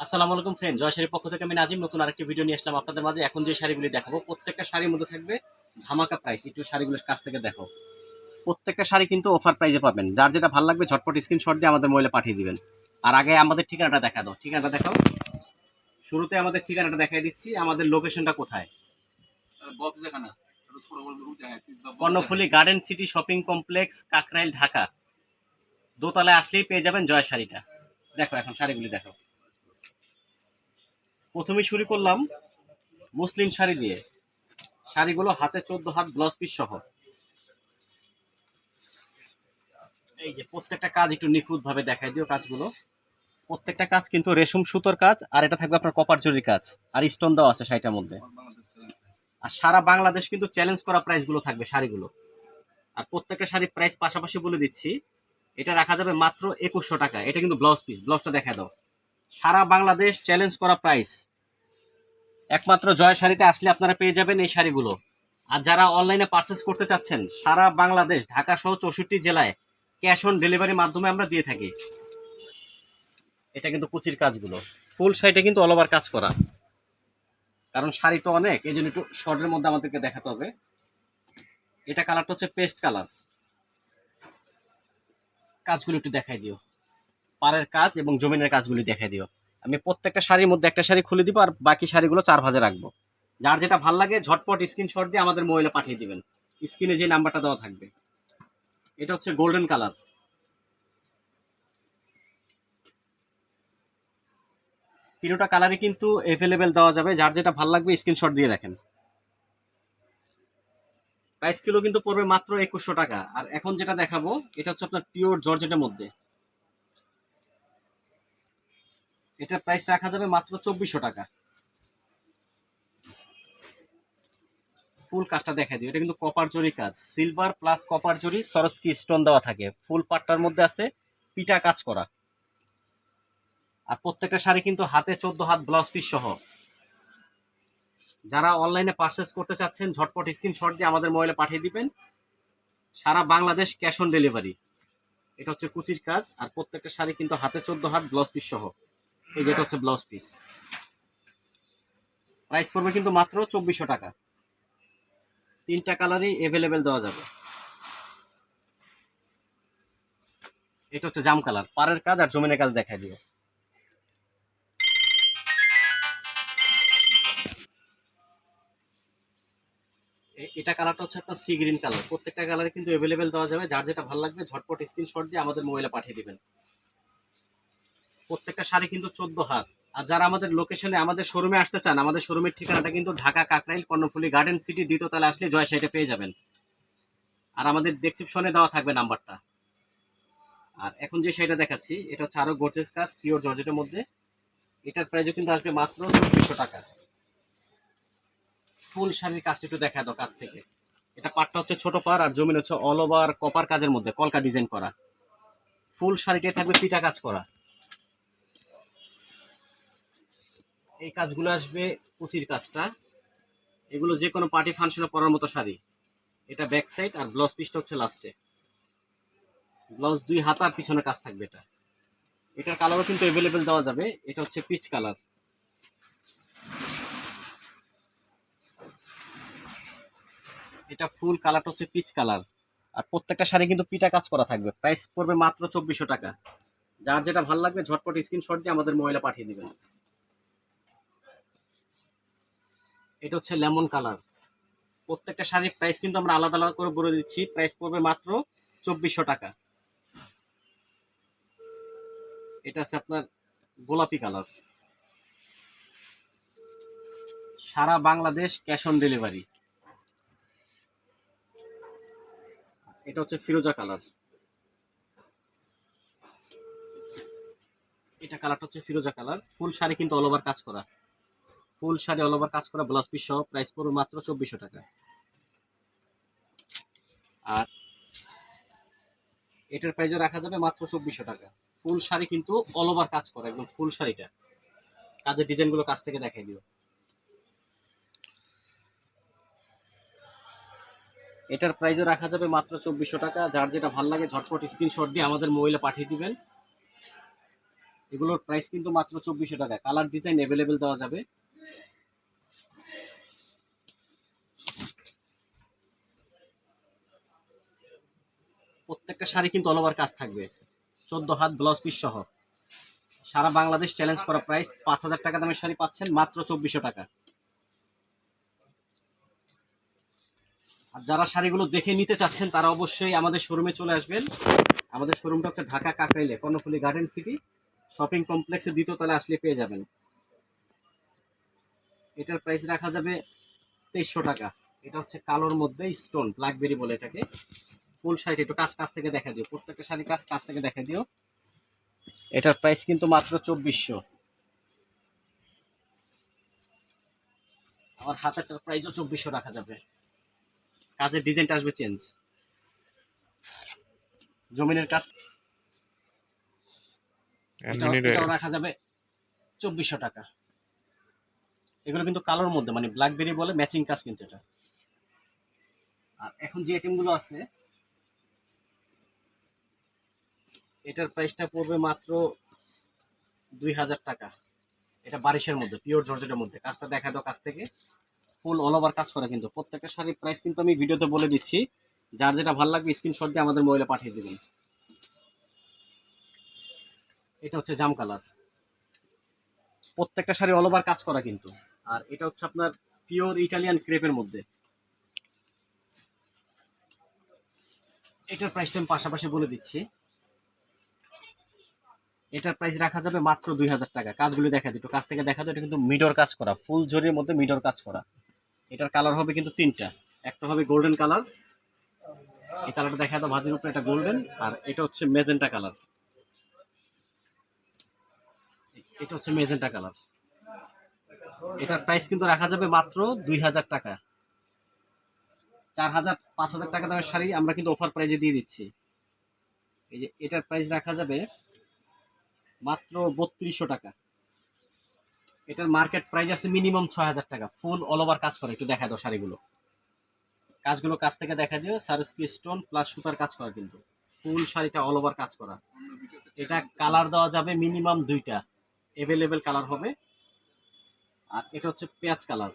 আসসালামু আলাইকুম ফ্রেন্ড জয় শাড়ির পক্ষ থেকে আমি নাজিম নতুন আরেকটি ভিডিও নিয়ে আসলাম আপনাদের মাঝে। এখন যে শাড়িগুলি দেখাবো প্রত্যেকটা শাড়ির মধ্যে থাকবে ধামাকা প্রাইস একটু শাড়িগুলোর কাছ থেকে দেখো। প্রত্যেকটা শাড়ি কিন্তু অফার প্রাইসে পাবেন। যার যেটা ভালো লাগবে ঝটপট স্ক্রিনশট দিয়ে আমাদের মোবাইলে পাঠিয়ে দিবেন। আর আগে আমাদের ঠিকানাটা দেখা দাও। ঠিকানাটা দেখাও। শুরুতে আমাদের ঠিকানাটা দেখাই দিচ্ছি। আমাদের লোকেশনটা কোথায়? বক্স দেখা না। ছোট ছোট বড় বড় Karnaphuli garden city shopping complex Kakrail Dhaka. দোতলায় আসলেই পেয়ে যাবেন জয় শাড়িটা। দেখো এখন শাড়িগুলি দেখো। প্রথমে শুরু করলাম মুসলিম শাড়ি দিয়ে। শাড়িগুলো হাতে চোদ্দ হাত ব্লাউজ পিস সহ। এই যে প্রত্যেকটা কাজ একটু নিখুঁত ভাবে দেখাই দিও কাজগুলো। প্রত্যেকটা কাজ কিন্তু রেশম সুতোর কাজ, আর এটা থাকবে আপনার কপার জরির কাজ, আর স্টোন দেওয়া আছে শাড়িটার মধ্যে। আর সারা বাংলাদেশ কিন্তু চ্যালেঞ্জ করা প্রাইসগুলো থাকবে শাড়িগুলো। আর প্রত্যেকটা শাড়ির প্রাইস পাশাপাশি বলে দিচ্ছি, এটা রাখা যাবে মাত্র একুশশো টাকা। এটা কিন্তু ব্লাউজ পিস ব্লাউজটা দেখা দাও। সারা বাংলাদেশ চ্যালেঞ্জ করা প্রাইস একমাত্র জয় শাড়িতে আসলে আপনারা পেয়ে যাবেন এই শাড়িগুলো। আর যারা অনলাইনে পারচেস করতে চাচ্ছেন, সারা বাংলাদেশ, ঢাকা সহ চৌষট্টি জেলায় ক্যাশ অন ডেলিভারির মাধ্যমে আমরা দিয়ে থাকি। এটা কিন্তু কুচির কাজগুলো। ফুল শাড়িটা কিন্তু অল ওভার কাজ করা। কারণ শাড়ি তো অনেক, এই জন্য একটু শর্টের মধ্যে আমাদেরকে দেখাতে হবে। এটা কালারটা হচ্ছে পেস্ট কালার কাজগুলো একটু দেখাই দিও। পাড়ের কাজ এবং জমিনের কাজগুলি দেখে দিও। আমি প্রত্যেকটা শাড়ির মধ্যে একটা শাড়ি খুলে দিব আর বাকি শাড়িগুলো চার ভাজে রাখব। যার যেটা ভালো লাগে, ঝটপট স্ক্রিনশট দিয়ে আমাদের মোবাইলে পাঠিয়ে দিবেন। স্ক্রিনে যে নাম্বারটা দেওয়া থাকবে। এটা হচ্ছে গোল্ডেন কালার তিনটা কালারই কিন্তু অ্যাভেলেবেল দেওয়া যাবে। যার যেটা ভালো লাগবে স্ক্রিনশট দিয়ে রাখেন। প্রাইস কিলো কিন্তু পড়বে মাত্র একুশশো টাকা। আর এখন যেটা দেখাবো, এটা হচ্ছে আপনার পিওর জর্জেটের মধ্যে। এটার প্রাইস রাখা যাবে মাত্র চব্বিশশো টাকা। ফুল কাজটা দেখা দিই। এটা কিন্তু কপার জরি কাজ। সিলভার প্লাস কপার জরি সরস্কি স্টোন দেওয়া থাকে। ফুল পাটটার মধ্যে আছে পিটা কাজ করা। আর প্রত্যেকটা শাড়ি কিন্তু হাতে চোদ্দ হাত ব্লাউজ পিস সহ। যারা অনলাইনে পারচেস করতে চাচ্ছেন, ঝটপট স্ক্রিনশট দিয়ে আমাদের মোবাইলে পাঠিয়ে দিবেন। সারা বাংলাদেশ ক্যাশ অন ডেলিভারি এটা হচ্ছে কুচির কাজ। আর প্রত্যেকটা শাড়ি কিন্তু হাতে চোদ্দ হাত ব্লাউজ পিস সহ। এই যেটা হচ্ছে ব্লাউজ পিস প্রাইস পড়বে কিন্তু মাত্র চব্বিশশো টাকা। তিনটা কালারই অ্যাভেলেবেল দেওয়া যাবে। এটা হচ্ছে জাম কালার পাড়ের কাজ আর জমিনের কাজ দেখাই দিও। এটা কালারটা হচ্ছে আপনার সি গ্রিন কালার প্রত্যেকটা কালারে কিন্তু অ্যাভেলেবেল দেওয়া যাবে। যার যেটা ভালো লাগবে, ঝটপট স্ক্রিনশট দিয়ে আমাদের মোবাইলে পাঠিয়ে দিবেন। প্রত্যেকটা শাড়ি কিন্তু চোদ্দ হাত। আর যারা আমাদের লোকেশনে আমাদের শোরুমে আসতে চান, আমাদের শোরুমের ঠিকানাটা কিন্তু ঢাকা কাকরাইল, কর্ণফুলি গার্ডেন সিটি দ্বিতীয়তলা আসলে জয় সাইডে পেয়ে যাবেন। আর আমাদের ডেসক্রিপশনে দেওয়া থাকবে নাম্বারটা। আর এখন যে শাড়িটা দেখাচ্ছি, এটা হচ্ছে আরও গর্জেস কাজ পিওর জর্জেটের মধ্যে। এটার প্রাইসও কিন্তু আসবে মাত্র চব্বিশশো টাকা। ফুল শাড়ির কাজটা একটু দেখা দাও কাছ থেকে। এটা পাটটা হচ্ছে ছোট পার আর জমিন হচ্ছে অল ওভার কপার কাজের মধ্যে, কলকা ডিজাইন করা। ফুল শাড়িটাই থাকবে পিটা কাজ করা। এই কাজগুলো আসবে কুচির কাজটা। এগুলো যে কোনো পার্টি ফাংশনে পরার মতো শাড়ি। এটা ব্যাক সাইড আর ব্লাউজ পিসটা হচ্ছে লাস্টে ব্লাউজ দুই হাতা আর পিছনে কাজ থাকবে এটা। এটার কালারও কিন্তু অ্যাভেলেবেল দেওয়া যাবে। এটা হচ্ছে পিচ কালার এটা ফুল কালারটা হচ্ছে পিচ কালার আর প্রত্যেকটা শাড়ি কিন্তু পিটা কাজ করা থাকবে। প্রাইস পড়বে মাত্র চব্বিশশো টাকা। যার যেটা ভালো লাগবে, ঝটপট স্ক্রিনশট দিয়ে আমাদের মোবাইলে পাঠিয়ে দিবেন। এটা হচ্ছে লেমন কালার। প্রত্যেকটা শাড়ির প্রাইস কিন্তু আমরা আলাদা আলাদা করে বলে দিচ্ছি। প্রাইস পড়বে মাত্র চব্বিশশো টাকা। এটা আছে আপনার গোলাপি কালার। সারা বাংলাদেশ ক্যাশ অন ডেলিভারি এটা হচ্ছে ফিরোজা কালার। এটা কালারটা হচ্ছে ফিরোজা কালার। ফুল শাড়ি কিন্তু অল ওভার কাজ করা। ফুল শাড়ি অল ওভার কাজ করা ব্লাউজ পিস সহ প্রাইস পড়বে মাত্র চব্বিশশো টাকা। আর এটার প্রাইসও রাখা যাবে মাত্র চব্বিশশো টাকা। ফুল শাড়ি কিন্তু অল ওভার কাজ করা, একদম ফুল শাড়িটা। কাজের ডিজাইনগুলো কাছ থেকে দেখাই দিও। এটার প্রাইসও রাখা যাবে মাত্র চব্বিশশো টাকা। যার যেটা ভালো লাগে ঝটপট স্ক্রিনশট দিয়ে আমাদের মোবাইলে পাঠিয়ে দিবেন। এগুলোর প্রাইস কিন্তু মাত্র চব্বিশশো টাকা। কালার ডিজাইন অ্যাভেলেবেল দেওয়া যাবে। প্রত্যেকটা শাড়ি কিন্তু অল কাজ থাকবে। চোদ্দ হাত ব্লাউজ পিস সহ। সারা বাংলাদেশ চ্যালেঞ্জ করা প্রাইস পাঁচ হাজার টাকা দামের শাড়ি পাচ্ছেন মাত্র চব্বিশশো টাকা। আর যারা শাড়িগুলো দেখে নিতে চাচ্ছেন, তারা অবশ্যই আমাদের শোরুমে চলে আসবেন। আমাদের শোরুমটা হচ্ছে ঢাকা কাকরাইলে, কর্ণফুলি গার্ডেন সিটি শপিং কমপ্লেক্সের দ্বিতীয় তলায় আসলে পেয়ে যাবেন। এটার প্রাইস রাখা যাবে তেইশশো টাকা। এটা হচ্ছে কালোর মধ্যে স্টোন ব্ল্যাকবেরি বলে এটাকে। ফুল শাড়িটা একটু কাজ কাছ থেকে দেখা দিও। প্রত্যেকটা শাড়ি কাজ কাছ থেকে দেখা দিও। এটার প্রাইস কিন্তু মাত্র চব্বিশশো। আমার হাতেরটার প্রাইসও চব্বিশশো রাখা যাবে। কাজের ডিজাইনটা আসবে চেঞ্জ জমিনের কাজ রাখা যাবে চব্বিশশো টাকা। এগুলো কিন্তু কালোর মধ্যে মানে ব্ল্যাকবেরি বলে ম্যাচিং কাজ কিন্তু এটা। আর এখন যে আইটেমগুলো আছে, এটার প্রাইসটা পড়বে মাত্র দুই হাজার টাকা। এটা বারিশের মধ্যে পিওর জর্জেটের মধ্যে। কাজটা দেখা দাও কাছ থেকে। ফুল অল ওভার কাজ করে কিন্তু। প্রত্যেকটা শাড়ির প্রাইস কিন্তু আমি ভিডিওতে বলে দিচ্ছি। যার যেটা ভালো লাগবে স্ক্রিনশট দিয়ে আমাদের মোবাইলে পাঠিয়ে দেবেন। এটা হচ্ছে জাম কালার প্রত্যেকটা শাড়ি অল ওভার কাজ করা কিন্তু। আর এটা হচ্ছে আপনার পিওর ইটালিয়ান ক্রেপের মধ্যে। এটার প্রাইসটা আমি পাশাপাশি বলে দিচ্ছি। এটার প্রাইস রাখা যাবে মাত্র দুই হাজার টাকা। কাজগুলি দেখা দিত কাছ থেকে দেখা যায়, এটা কিন্তু মিডর কাজ করা। ফুল জরির মধ্যে মিডর কাজ করা। এটার কালার হবে কিন্তু তিনটা। একটা হবে গোল্ডেন কালার এই কালারটা দেখা দাও ভাজির উপরে, এটা গোল্ডেন আর এটা হচ্ছে মেজেন্টা কালার এটা হচ্ছে মেজেন্টা কালার এটার প্রাইস কিন্তু রাখা যাবে মাত্র দুই হাজার টাকা। চার হাজার, পাঁচ হাজার টাকা দামের শাড়ি আমরা কিন্তু অফার প্রাইজে দিয়ে দিচ্ছি। এই যে এটার প্রাইস রাখা যাবে মাত্র বত্রিশশো টাকা। এটার মার্কেট প্রাইস আছে মিনিমাম ছয় হাজার টাকা। ফুল অল ওভার কাজ করে, একটু দেখা দাও শাড়িগুলো। কাজগুলো কাছ থেকে দেখা দিও সারস্কি স্টোন প্লাস সুতার কাজ করা কিন্তু। ফুল শাড়িটা অল ওভার কাজ করা। এটা কালার দেওয়া যাবে মিনিমাম দুইটা। অ্যাভেলেবেল কালার হবে। আর এটা হচ্ছে পেঁয়াজ কালার।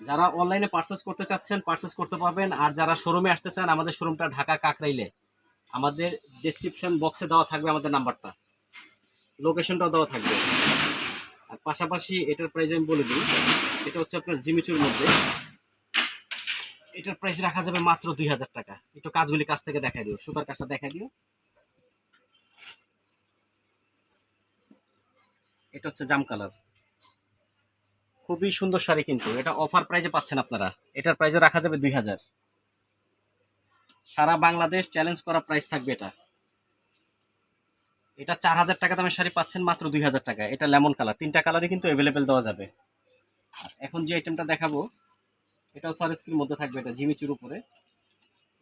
যারা অনলাইনে পার্চেস করতে চাচ্ছেন পার্চেস করতে পারবেন। আর যারা শোরুমে আসতে চান, আমাদের শোরুমটা ঢাকা কাকরাইলে। আমাদের ডেসক্রিপশন বক্সে দেওয়া থাকবে আমাদের নাম্বারটা লোকেশনটাও দেওয়া থাকবে। আর পাশাপাশি এটার প্রাইস আমি বলে দিই। এটা হচ্ছে আপনার জিমিচুর মধ্যে। এটার প্রাইস রাখা যাবে মাত্র দুই হাজার টাকা। একটু কাজগুলি কাছ থেকে দেখা দিও। সুতার কাজটা দেখা দিও। এটা হচ্ছে জাম কালার। খুবই সুন্দর শাড়ি কিন্তু। এটা অফার প্রাইজে পাচ্ছেন আপনারা। এটার প্রাইজও রাখা যাবে দুই হাজার। সারা বাংলাদেশ চ্যালেঞ্জ করা প্রাইস থাকবে এটা। এটা চার হাজার টাকা দামের শাড়ি পাচ্ছেন মাত্র দুই হাজার টাকা। এটা লেমন কালার তিনটা কালারই কিন্তু অ্যাভেলেবেল দেওয়া যাবে। এখন যে আইটেমটা দেখাবো, এটাও সারস্কির মধ্যে থাকবে এটা জিমিচুর উপরে।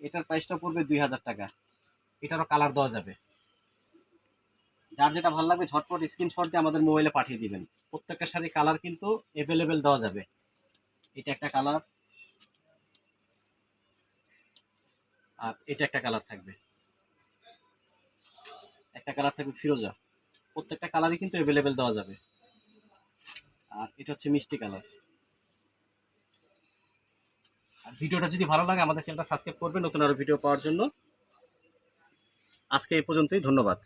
এটার প্রাইসটা পড়বে দুই হাজার টাকা। এটারও কালার দেওয়া যাবে। যার যেটা ভালো লাগবে ঝটপট স্ক্রিনশট দিয়ে আমাদের মোবাইলে পাঠিয়ে দিবেন। প্রত্যেকটা শাড়ি কালার কিন্তু অ্যাভেলেবেল দেওয়া যাবে। এটা একটা কালার আর এটা একটা কালার থাকবে। একটা কালার থাকবে ফিরোজা। প্রত্যেকটা কালারই কিন্তু অ্যাভেলেবেল দেওয়া যাবে। আর এটা হচ্ছে মিষ্টি কালার আর ভিডিওটা যদি ভালো লাগে, আমাদের চ্যানেলটা সাবস্ক্রাইব করবেন, নতুন আরও ভিডিও পাওয়ার জন্য। আজকে এই পর্যন্তই, ধন্যবাদ।